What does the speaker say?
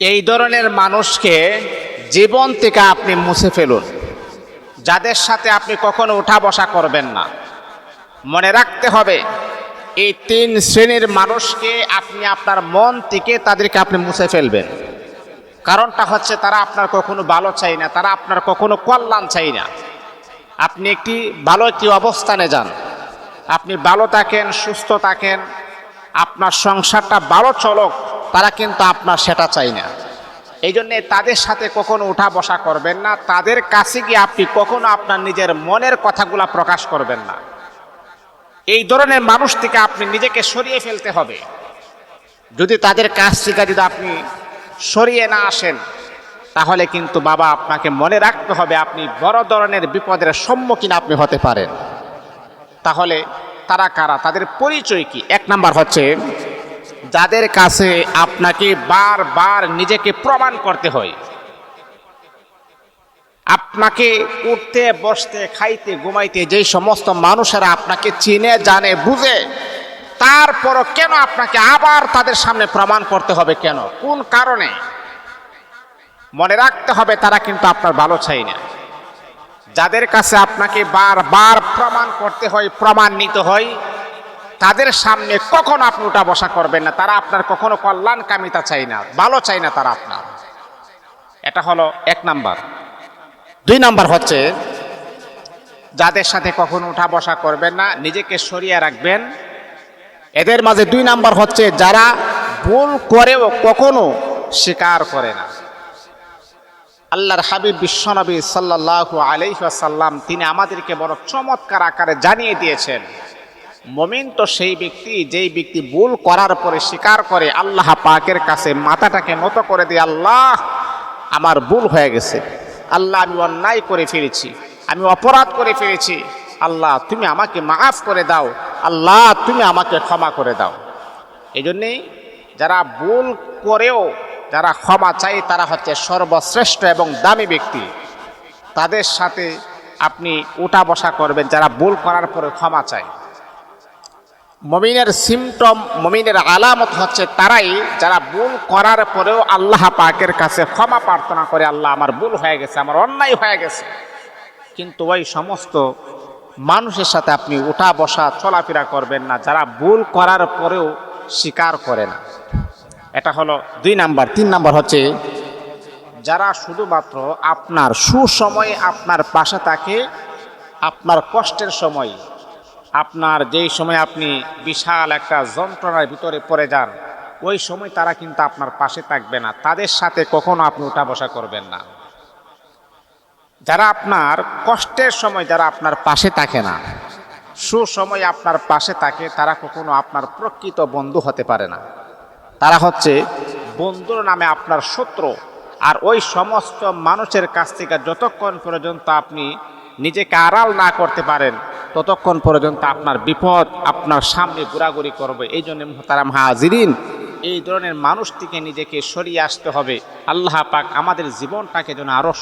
এই ধরনের মানুষকে জীবন থেকে আপনি মুছে ফেলুন। যাদের সাথে আপনি কখনো উঠা বসা করবেন না। মনে রাখতে হবে, এই তিন শ্রেণির মানুষকে আপনি আপনার মন থেকে তাদেরকে আপনি মুছে ফেলবেন। কারণটা হচ্ছে তারা আপনার কখনো ভালো চাই না, তারা আপনার কখনো কল্যাণ চাই না। আপনি একটি ভালো একটি অবস্থানে যান। আপনি ভালো থাকেন, সুস্থ থাকেন, আপনার সংসারটা ভালো চলক। তারা কিন্তু আপনার সেটা চাই না। এই জন্যে তাদের সাথে কখনো উঠা বসা করবেন না। তাদের কাছে গিয়ে আপনি কখনো আপনার নিজের মনের কথাগুলা প্রকাশ করবেন না। এই ধরনের মানুষ থেকে আপনি নিজেকে সরিয়ে ফেলতে হবে। যদি তাদের কাছ থেকে যদি আপনি সরিয়ে না আসেন, তাহলে কিন্তু বাবা আপনাকে মনে রাখতে হবে আপনি বড় ধরনের বিপদের সম্মুখীন আপনি হতে পারেন। তাহলে তারা কারা? তাদের পরিচয় কি? এক নাম্বার হচ্ছে যাদের কাছে আপনাকে বারবার নিজেকে প্রমাণ করতে হয়। আপনাকে উঠতে, বসতে, খাইতে, ঘুমাইতে যেই সমস্ত মানুষেরা আপনাকে চিনে, জানে, বুঝে, তারপরও কেন আপনাকে আবার তাদের সামনে প্রমাণ করতে হবে কেন? কোন কারণে? মনে রাখতে হবে তারা কিন্তু আপনার ভালো চাই না। যাদের কাছে আপনাকে বারবার প্রমাণ করতে হয় প্রমাণ নিতে হয় তাদের সামনে কখনো আপনি উঠা বসা করবেন না। তারা আপনার কখনো কল্যাণ কামিতা চাই না, ভালো চাই না তারা আপনার। এটা হলো এক নাম্বার। দুই নাম্বার হচ্ছে, যাদের সাথে কখনো উঠা বসা করবেন না, নিজেকে সরিয়ে রাখবেন। এদের মাঝে দুই নাম্বার হচ্ছে, যারা ভুল করেও কখনো স্বীকার করে না। আল্লাহর হাবিব বিশ্বনবী সাল্লাহ আলাইসাল্লাম তিনি আমাদেরকে বড় চমৎকার আকারে জানিয়ে দিয়েছেন। মমিন তো সেই ব্যক্তি, যেই ব্যক্তি ভুল করার পরে স্বীকার করে আল্লাহ পাকের কাছে মাথাটাকে নত করে দিয়ে, আল্লাহ, আমার ভুল হয়ে গেছে। আল্লাহ, আমি অন্যায় করে ফেলেছি। আমি অপরাধ করে ফেলেছি। আল্লাহ, তুমি আমাকে মাফ করে দাও। আল্লাহ, তুমি আমাকে ক্ষমা করে দাও। এই জন্যেই যারা ভুল করেও যারা ক্ষমা চাই তারা হচ্ছে সর্বশ্রেষ্ঠ এবং দামি ব্যক্তি। তাদের সাথে আপনি উঠা বসা করবেন, যারা ভুল করার পরে ক্ষমা চায়। মমিনের সিমটম মমিনের আলামত হচ্ছে তারাই যারা ভুল করার পরেও আল্লাহ পাকের কাছে ক্ষমা প্রার্থনা করে, আল্লাহ আমার ভুল হয়ে গেছে, আমার অন্যায় হয়ে গেছে। কিন্তু ওই সমস্ত মানুষের সাথে আপনি উঠা বসা, চলাফেরা করবেন না, যারা ভুল করার পরেও স্বীকার করে না। এটা হলো দুই নাম্বার। তিন নাম্বার হচ্ছে, যারা শুধুমাত্র আপনার সুসময়ে আপনার পাশে থাকে, আপনার কষ্টের সময় আপনার যেই সময় আপনি বিশাল একটা যন্ত্রণার ভিতরে পড়ে যান, ওই সময় তারা কিন্তু আপনার পাশে থাকবে না। তাদের সাথে কখনো আপনি উঠা বসা করবেন না। যারা আপনার কষ্টের সময় যারা আপনার পাশে থাকে না, সুসময় আপনার পাশে থাকে, তারা কখনো আপনার প্রকৃত বন্ধু হতে পারে না। তারা হচ্ছে বন্ধুর নামে আপনার শত্রু। আর ওই সমস্ত মানুষের কাছ থেকে যতক্ষণ পর্যন্ত আপনি নিজেকে আড়াল না করতে পারেন ততক্ষণ পর্যন্ত আপনার বিপদ আপনার সামনে ঘোরাঘুরি করবে। এই জন্য মোহতারাম হাজিরিন, এই ধরনের মানুষটিকে নিজেকে সরিয়ে আসতে হবে। আল্লাহ পাক আমাদের জীবনটাকে যেন আরও